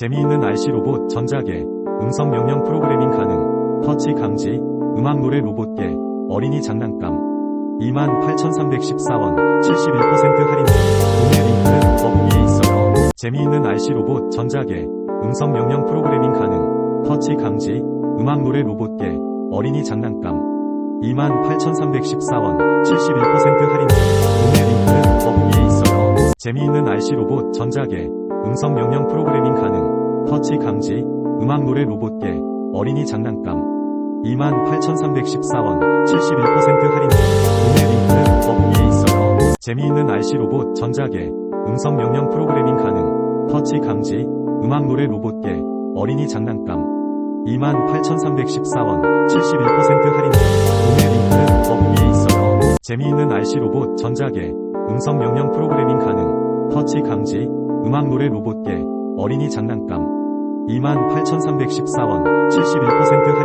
재미있는 RC 로봇 전자계, 음성 명령 프로그래밍 가능, 터치 감지, 음악 노래 로봇계, 어린이 장난감. 28,314원, 71% 할인 중. 구매 링크는 더보기에 있어요. 재미있는 RC 로봇 전자계, 음성 명령 프로그래밍 가능, 터치 감지, 음악 노래 로봇계, 어린이 장난감. 28,314원, 71% 할인 중. 구매 링크는 더보기에 있어요. 재미있는 RC 로봇 전자계, 음성 명령 프로그래밍 가능, 터치 감지, 음악 노래 로봇계, 어린이 장난감. 28,314원, 71% 할인 중. 구매 링크는 더보기에 있어요. 재미있는 RC 로봇 전자계, 음성 명령 프로그래밍 가능, 터치 감지, 음악 노래 로봇계, 어린이 장난감. 28,314원, 71% 할인 중. 구매 링크는 더보기에 있어요. 재미있는 RC 로봇 전자계, 음성 명령 프로그래밍 가능, 터치 감지, 음악 노래 로봇계, 어린이 장난감. 28,314원, 71% 할인